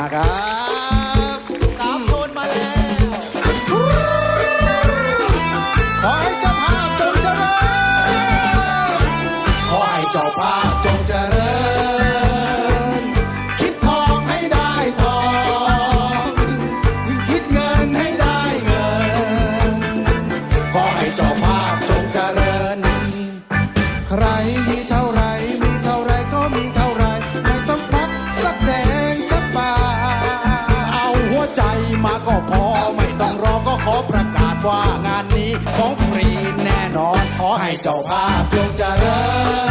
Maga. Ah! มาก็พอไม่ต้องรอก็ขอประกาศว่างานนี้ของฟรีแน่นอนขอให้เจ้าภาพจะเริ่ม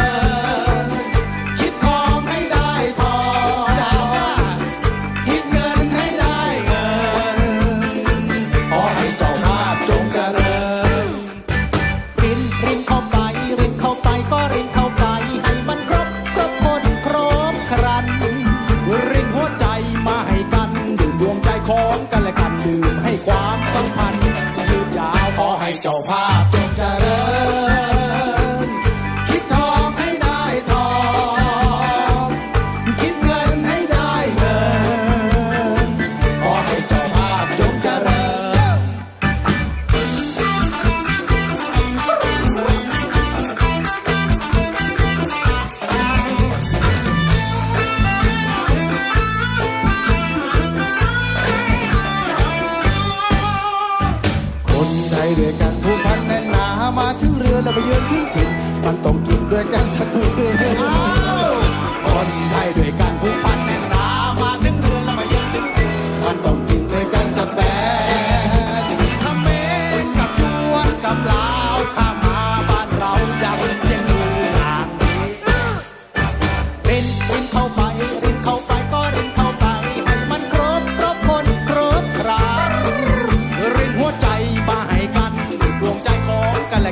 小趴。 ด้วยกันผู้พันแน่นหนามาถึงเรือแล้วไปยืนที่ถิ่นมันต้องกินด้วยกันสักมื้อ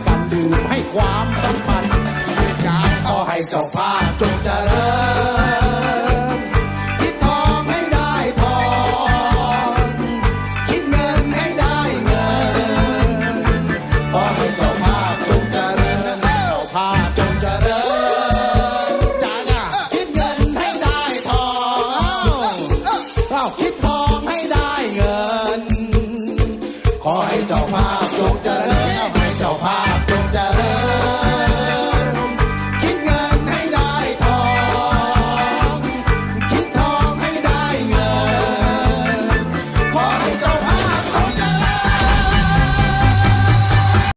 กันดื่มให้ความสัมพันธ์การต่ให้เจ้าภาพจงเจริญคิดทองให้ได้ทองคิดเงินให้ได้เงินขอให้เจ้าภาพจงเจริญเจ้าภาพจงเจริญ